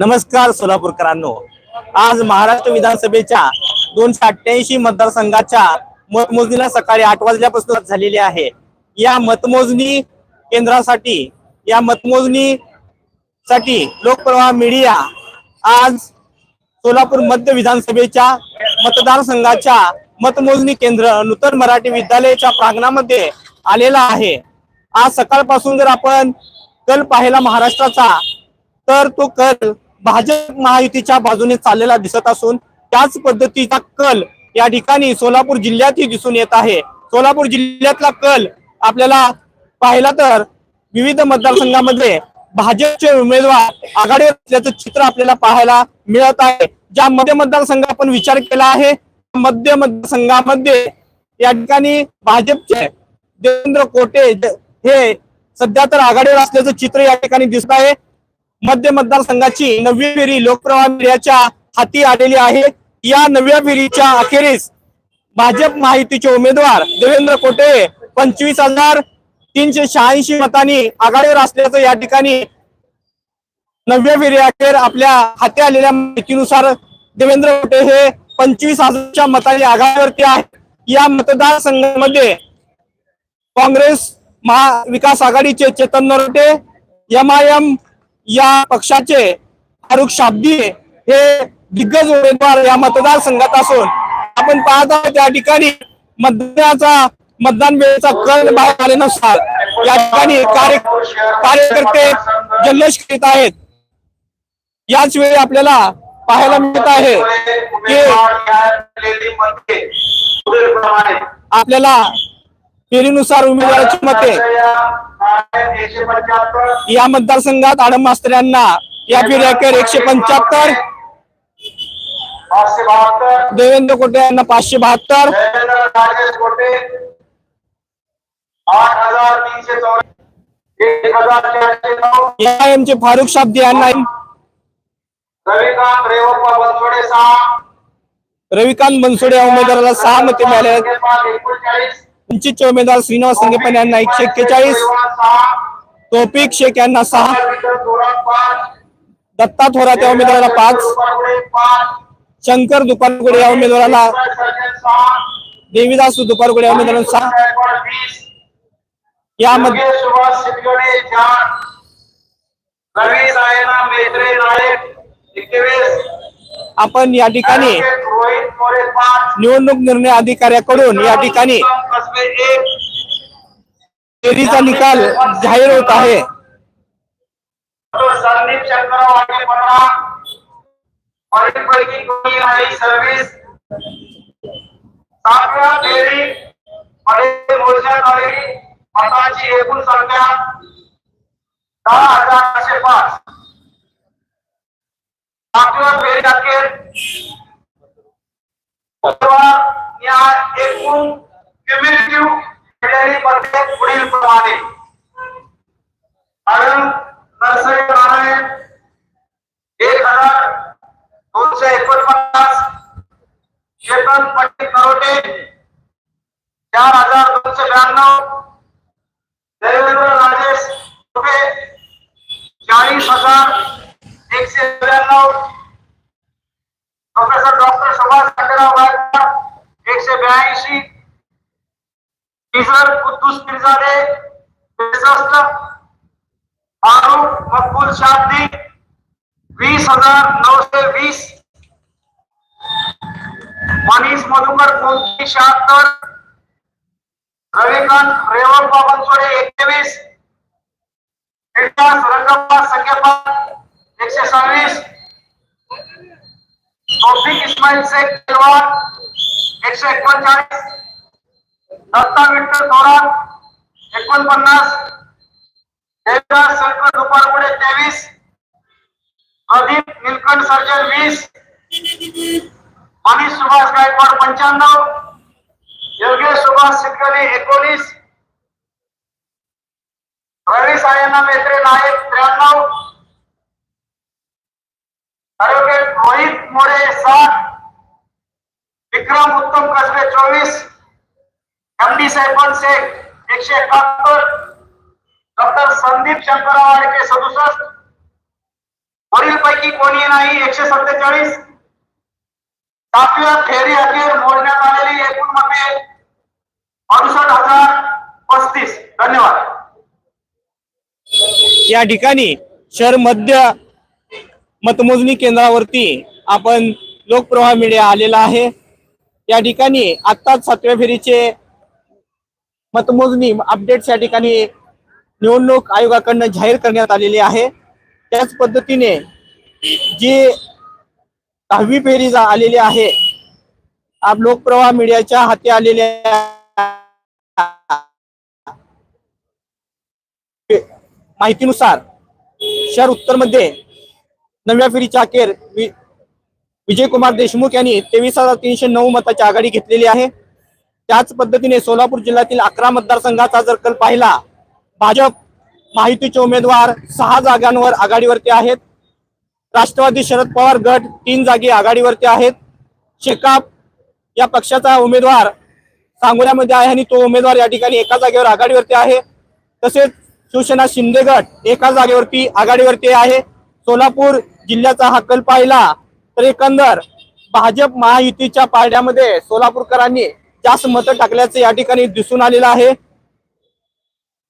नमस्कार सोलापूरकरांनो. आज महाराष्ट्र विधानसभेच्या दोनशे अठ्ठ्याऐंशी मतदारसंघाच्या मतमोजणीला सकाळी आठ वाजल्यापासून झालेली आहे. या मतमोजणी केंद्रासाठी या मतमोजणी साठी लोकप्रवाह मीडिया आज सोलापूर मध्य विधानसभेच्या मतदारसंघाच्या मतमोजणी केंद्र नूतन मराठी विद्यालयाच्या प्रांगणामध्ये आलेला आहे. आज सकाळपासून जर आपण कल पाहिला महाराष्ट्राचा. तर तो कल भाजप महायुतीच्या बाजूने चाललेला दिसत असून त्याच पद्धतीचा कल या ठिकाणी सोलापूर जिल्ह्यातही दिसून येत आहे. सोलापूर जिल्ह्यातला कल आपल्याला पाहिला तर विविध मतदारसंघामध्ये भाजपचे उमेदवार आघाडीवर असल्याचं चित्र आपल्याला पाहायला मिळत आहे. ज्या मध्य मतदारसंघ आपण विचार केला आहे मध्य मतदारसंघामध्ये या ठिकाणी भाजपचे देवेंद्र कोटे हे सध्या तर आघाडीवर असल्याचं चित्र या ठिकाणी दिसत आहे. मध्य मतदारसंघाची नववी फेरी लोकप्रवाह मीडियाच्या हाती आलेली आहे. या नव्या फेरीच्या अखेरीस भाजप माहितीचे उमेदवार देवेंद्र कोटे पंचवीस हजार तीनशे शहाऐंशी मतांनी आघाडीवर असल्याचं या ठिकाणी नव्या फेरी अखेर आपल्या हाती आलेल्या माहितीनुसार देवेंद्र कोटे हे पंचवीस हजारच्या मतांनी आघाडीवरती आहेत. या मतदारसंघामध्ये काँग्रेस महाविकास आघाडीचे Chetan Narote M I M या पक्षाचे फारुख शाब्दी हे दिग्गज उमेदवार या मतदारसंघात असून आपण पाहत आहोत त्या ठिकाणी मतदानाचा मतदान वेळेचा कल बाहेर आल्यानुसार या ठिकाणी कार्य कार्यकर्ते जल्लोष करीत आहेत. याच वेळी आपल्याला पाहायला मिळत आहे की आपल्याला फेरीनुसार उमेदवाराची मते. या मतदारसंघात आडम मास्तर यांना या फेऱ्याकर एकशे पंच्याहत्तर. देवेंद्र कोटे यांना पाचशे बहात्तर. एमचे फारुख शाब्दी यांना रविकांत बनसोडे सहा या उमेदवाराला सहा मते मिळाले आहेत. वंचितचे उमेदवार श्रीनिवास संगेपन यांना एकशे एक्केचाळीस सहा तोपिक शेख यांना सहा दत्ता थोरात या उमेदवाराला पाच शंकर दुपारगुडे या उमेदवाराला देवीदास दुपारगुडे या उमेदवाराला सहा. यामध्ये आपण या ठिकाणी निवडणूक निर्णय अधिकाऱ्याकडून या ठिकाणी फेरीचा निकाल जाहीर होत आहे. संदीप शंकरराव वाटे सातव्या फेरी मध्ये मोजण्यात आलेली मतांची एकूण संख्या दहा हजार आठशे पाच सातव्या फेरी अखेर या एकूण पुढील प्रमाणे. कारण नर्सरी नारायण एक हजार दोनशे एकोणपन्नास चेतन पंडित करोटे. चार हजार दोनशे ब्याण्णव. कुद्दूस पिरजादे त्रेसष्ट मकबूल शाब्दी वीस हजार नऊशे वीस. मनीष मधुकर कोणती शहात्तर रविकांत रेवण बाबनसोडे एकवीस. एकदास रंगप्पा संख्यापाल एकशे सव्वीस. तौफिक इस्माईल शेख दिलवार एकशे एकोणचाळीस. दत्ता विठ्ठल थोरात एकोणपन्नास देवदास शंकर सुभाष गायकवाड पंच्याण्णव, योगेश सुभाष नायक त्र्याण्णव, ॲडव्होकेट मोरे साठ, विक्रम उत्तम कसबे चोवीस, एम डी साहेबन शेख एकशे एकाहत्तर. डॉक्टर संदीप शंकरराव आडके सदुसष्ट. वरील पैकी कोणी नाही एकशे सत्तेचाळीस. सातव्या फेरी अखेर मोडण्यात आलेली एकूण मते अडुसष्ट हजार पस्तीस. धन्यवाद. या ठिकाणी शहर मध्य मतमोजणी केंद्रावरती आपण लोकप्रवाह मीडिया आलेला आहे. या ठिकाणी आत्ताच सातव्या फेरीचे मतमोजणी अपडेट्स या ठिकाणी निवडणूक आयोगाकडनं जाहीर करण्यात आलेली आहे. त्याच पद्धतीने जी दहावी फेरी आलेली आहे आप लोकप्रवाह मीडियाच्या हाती आलेल्या माहितीनुसार शहर उत्तरमध्ये नव्या फेरीच्या अखेर विजय विजयकुमार देशमुख यांनी तेवीस हजार तीनशे नऊ मताची आघाडी घेतलेली आहे. त्याच पद्धतीने सोलापूर जिल्ह्यातील अकरा मतदारसंघाचा जर कल पाहिला भाजप माहितीचे उमेदवार सहा जागांवर आघाडीवरती आहेत. राष्ट्रवादी शरद पवार गट तीन जागी आघाडीवरती आहेत. शेकाप या पक्षाचा उमेदवार सांगोल्यामध्ये आहे आणि तो उमेदवार या ठिकाणी एका जागेवर आघाडीवरती आहे. तसेच शिवसेना शिंदे गट एका जागेवरती आघाडीवरती आहे. सोलापूर जिल्ह्याचा हा कल पाहिला तर एकंदर भाजप महायुतीच्या पारड्यामध्ये सोलापूरकरांनी जास्त मतं टाकल्याचे या ठिकाणी दिसून आलेलं आहे.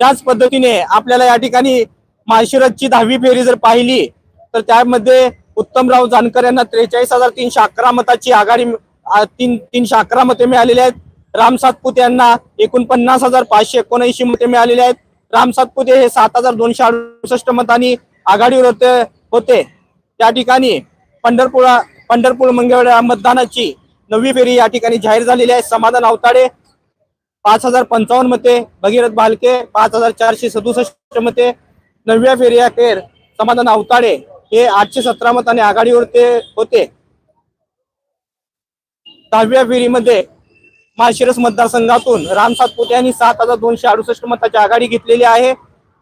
त्याच पद्धतीने आपल्याला या ठिकाणी माळशिरसची दहावी फेरी जर पाहिली तर त्यामध्ये उत्तमराव जानकर यांना त्रेचाळीस हजार तीनशे अकरा मताची आघाडी तीन तीनशे अकरा मते मिळालेली आहेत. राम सातपुते यांना एकोणपन्नास हजार पाचशे एकोणऐंशी मते मिळालेली आहेत. राम सातपुते हे सात हजार दोनशे अडुसष्ट मतांनी आघाडीवर होते होते. त्या ठिकाणी पंढरपूर पंढरपूर मंगळवेढा मतदानाची नववी फेरी या ठिकाणी जाहीर झालेली आहे. समाधान अवताडे पाच हजार पंचावन्न मते. भगीरथ भालके पाच हजार चारशे सदुसष्ट मते. नवव्या फेरी अखेर समाधान अवताडे हे आठशे सतरा मताने आघाडीवर ते होते. दहाव्या फेरीमध्ये माळशिरस मतदारसंघातून राम सातपुते यांनी सात हजार दोनशे अडुसष्ट मताची आघाडी घेतलेली आहे.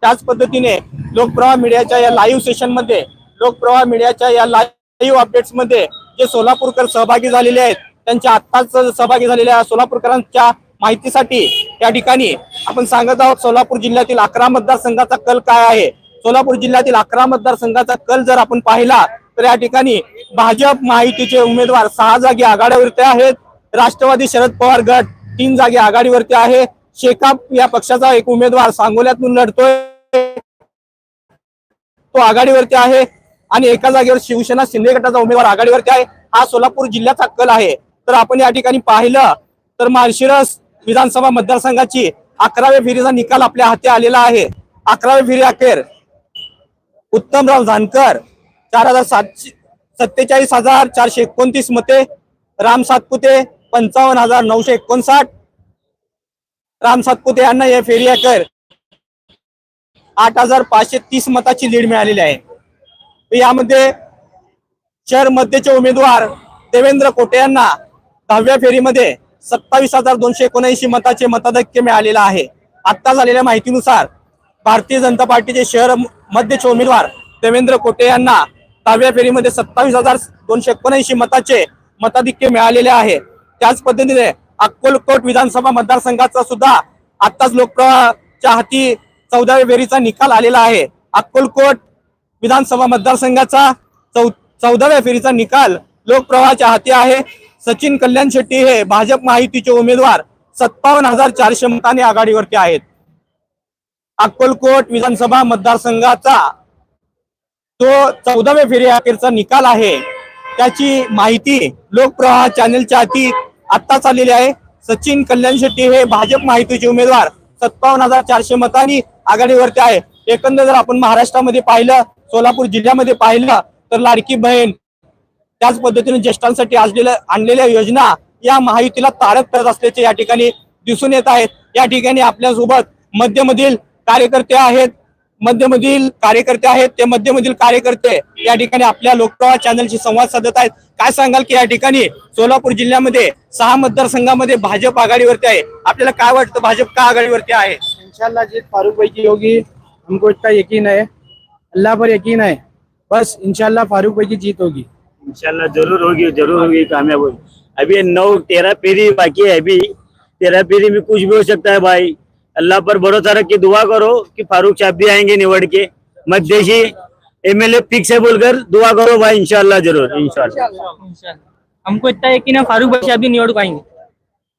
त्याच पद्धतीने लोकप्रवाह मीडियाच्या या लाईव्ह सेशनमध्ये लोकप्रवाह मीडियाच्या या लाईव्ह अपडेट्समध्ये जे सोलापूरकर सहभागी झालेले आहेत त्यांच्या आत्ताच सहभागी झालेल्या सोलापूरकरांच्या माहितीसाठी या ठिकाणी आपण सांगत आहोत सोलापूर जिल्ह्यातील अकरा मतदारसंघाचा कल काय आहे? सोलापूर जिल्ह्यातील अकरा मतदारसंघाचा कल जर आपण पाहिला तर या ठिकाणी भाजप माहितीचे उमेदवार सहा जागी आघाडीवरती आहेत. राष्ट्रवादी शरद पवार गट तीन जागी आघाडीवरती आहे. शेकाप या पक्षाचा एक उमेदवार सांगोल्यातून लढतोय. तो आघाडीवरती आहे. आणि एका जागेवर शिवसेना शिंदे गटाचा उमेदवार आघाडीवरती आहे. हा सोलापूर जिल्ह्याचा कल आहे. तर आपण या ठिकाणी पाहिलं तर माळशिरस विधानसभा मतदारसंघाची अकराव्या फेरीचा निकाल आपल्या हाती आलेला आहे. अकराव्या फेरी अखेर उत्तमराव जानकर चार हजार सातशे सत्तेचाळीस हजार चारशे एकोणतीस मते राम सातपुते पंचावन्न हजार नऊशे एकोणसाठ राम सातपुते यांना या फेरी अखेर आठ हजार पाचशे तीस मताची लीड मिळालेली आहे. यामध्ये शहर मध्यचे उमेदवार देवेंद्र कोटे यांना दहाव्या फेरीमध्ये सत्तावीस हजार दोनशे एकोणऐंशी मताचे मताधिक्य मिळालेलं आहे. आता झालेल्या माहितीनुसार भारतीय जनता पार्टीचे शहर मध्यचे उमेदवार देवेंद्र कोटे यांना दहाव्या फेरीमध्ये सत्तावीस हजार दोनशे एकोणऐंशी मताचे मताधिक्य मिळालेले आहे. त्याच पद्धतीने अक्कलकोट विधानसभा मतदारसंघाचा सुद्धा आत्ताच लोकप्रवाहाच्या हाती चौदाव्या फेरीचा निकाल आलेला आहे. अक्कलकोट विधानसभा मतदारसंघाचा चौ चौदाव्या फेरीचा निकाल लोकप्रवाहाच्या हाती आहे. सचिन कल्याण शेट्टी हे भाजप महायुतीचे उमेदवार सत्तावन्न हजार चारशे मताने आघाडीवरती आहेत. अक्कलकोट विधानसभा मतदारसंघाचा तो चौदाव्या फेरी अखेरचा निकाल आहे. त्याची माहिती लोकप्रवाह चॅनेलच्या हाती आत्ताच आलेली आहे. सचिन कल्याण शेट्टी हे भाजप माहितीचे उमेदवार सत्तावन्न हजार चारशे मतांनी आघाडीवरती आहे. एकंदर जर आपण महाराष्ट्रामध्ये पाहिलं सोलापूर जिल्ह्यामध्ये पाहिलं तर लाडकी बहीण त्याच पद्धतीने ज्येष्ठांसाठी आणलेल्या आणलेल्या योजना या महायुतीला तारक करत असल्याचे या ठिकाणी दिसून येत आहेत. या ठिकाणी आपल्यासोबत मध्यमधील कार्यकर्ते आहेत. मध्यमधील कार्यकर्ते आहेत. ते मध्यमधील कार्यकर्ते या ठिकाणी आपल्या लोकप्रवाह चॅनलशी संवाद साधत आहेत. काय सांगाल की या ठिकाणी सोलापूर जिल्ह्यामध्ये सहा मतदारसंघामध्ये भाजप आघाडीवरती आहे. आपल्याला काय वाटतं? भाजप का आघाडीवरती आहे? इंशाल्लाह जीत फारूक भाई की होगी हमको इतना यकीन है अल्लाह पर यकीन है बस इंशाल्लाह फारूक भाई की जीत होगी. इंशाल्लाह ज़रूर होगी ज़रूर होगी कामयाब होगी। अभी नौ तेरह पेरी बाकी है अभी। तेरह पेरी में कुछ भी हो सकता है भाई। अल्लाह पर भरोसा रख के दुआ करो कि फारूक साहब भी आएँगे निवड़ के। मध्यशी एमएलए फिक्स है बोलकर दुआ करो भाई इंशाल्लाह ज़रूर इंशाल्लाह इंशाल्लाह हमको इतना है यकीन है फारूक भाई अभी निवडणूक आएँगे।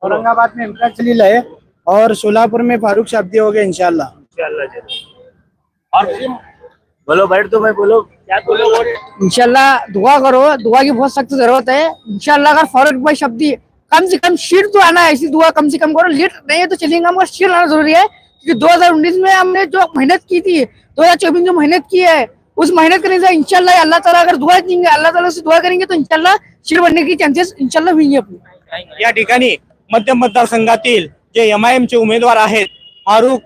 औरंगाबाद में इम्तियाज़ जलील है और सोलापुर में फारूक शाब्दी हो गए इंशाल्लाह इंशाल्लाह ज़रूर। और बोलो बैठ तो मैं बोलो। इंशाल्लाह दुआ करो दुआ की बहुत सख्त जरूरत है। इंशाल्लाह अगर फारूक भाई शब्द कम से कम शीट तो आना है ऐसी दुआ कम से कम करो लीड नहीं है तो चलेंगे मगर शीट आना जरूरी है क्योंकि 2019 में हमने जो मेहनत की थी 2024 में जो मेहनत की है उस मेहनत करने से इंशाल्लाह अल्लाह ताला अगर दुआ देंगे अल्लाह ताला से दुआ करेंगे तो इंशाल्लाह शीट बनने की चांसेस इंशाल्लाह हुई अपनी। या ठिकाणी मध्य मतदारसंघातील जे एम आय एम चे उमेदवार आहेत फारुख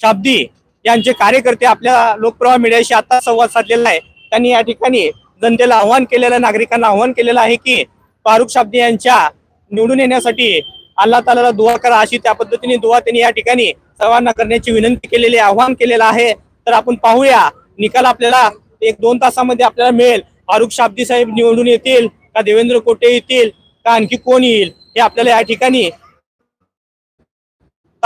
शाब्दी यांचे कार्यकर्ते आपल्या लोकप्रवाह मीडियाशी आता संवाद साधलेला आहे. त्यांनी या ठिकाणी जनतेला आव्हान केलेलं नागरिकांना आव्हान केलेलं आहे की फारुख शाब्दी यांच्या निवडून येण्यासाठी अल्ला ताला दुआ करा अशी त्या पद्धतीने दुआ त्यांनी या ठिकाणी सर्वांना करण्याची विनंती केलेली आहे, आव्हान केलेलं आहे. तर आपण पाहूया निकाल आपल्याला एक दोन तासामध्ये आपल्याला मिळेल. फारुख शाब्दी साहेब निवडून येतील का देवेंद्र कोटे येतील का आणखी कोण येईल हे आपल्याला या ठिकाणी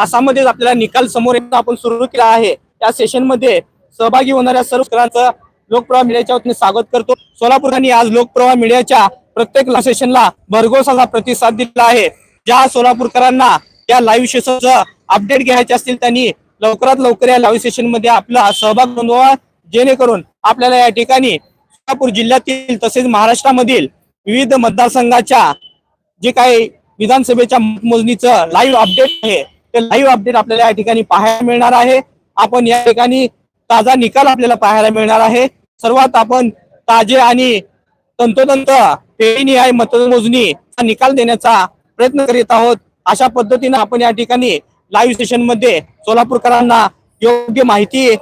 तासामध्येच आपल्याला निकाल समोर येणं आपण सुरू केला आहे. या सेशनमध्ये सहभागी होणाऱ्या सर्व शेतकऱ्यांचं लोकप्रवाह मीडियाच्या वतीने स्वागत करतो. सोलापूरकरांनी आज लोकप्रवाह मीडियाच्या प्रत्येक सेशनला भरघोस असा प्रतिसाद दिला आहे. ज्या सोलापूरकरांना या लाईव्ह सेशनचं अपडेट घ्यायचे असतील त्यांनी लवकरात लवकर या लाईव्ह सेशनमध्ये आपला सहभाग नोंदवा. जेणेकरून आपल्याला या ठिकाणी सोलापूर जिल्ह्यातील तसेच महाराष्ट्रामधील विविध मतदारसंघाच्या जे काही विधानसभेच्या मोजणीचं लाईव्ह अपडेट आहे ते लाईव्ह अपडेट आपल्याला या ठिकाणी पाहायला मिळणार आहे. आपण या ठिकाणी ताजा निकाल आपल्याला पाहायला मिळणार आहे. सर्वात आपण ताजे आणि तंतोतंत पेढीनिहाय मतमोजणी निकाल देण्याचा प्रयत्न करीत आहोत. अशा पद्धतीने आपण या ठिकाणी लाईव्ह सेशनमध्ये सोलापूरकरांना योग्य माहिती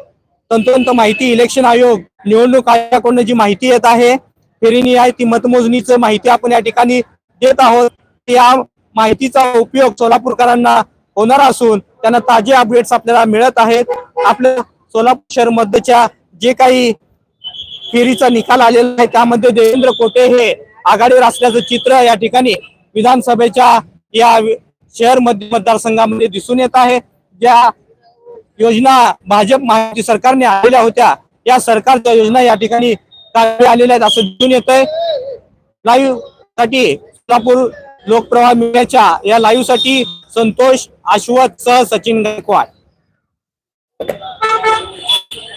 तंतोतंत माहिती इलेक्शन आयोग निवडणूक आयोगाकडून जी माहिती येत आहे फेरीनिहाय ती मतमोजणीचं माहिती आपण या ठिकाणी देत आहोत. या माहितीचा उपयोग सोलापूरकरांना होणार असून त्यांना ताजे अपडेट्स आपल्याला मिळत आहेत. आपल्या सोलापूर शहर मध्येच्या जे काही फेरीचा निकाल आलेला आहे त्यामध्ये देवेंद्र कोटे हे आघाडीवर असल्याचं चित्र या ठिकाणी विधानसभेच्या या शहर मध्य मतदारसंघामध्ये दिसून येत आहे. ज्या योजना भाजप महायुती सरकारने आलेल्या होत्या या सरकारच्या योजना या ठिकाणी आलेल्या आहेत असं दिसून येत आहे लाईव्हसाठी सोलापूर लोकप्रवाह मीडियाच्या या लाईव्हसाठी संतोष आश्वत सह सचिन गायकवाड.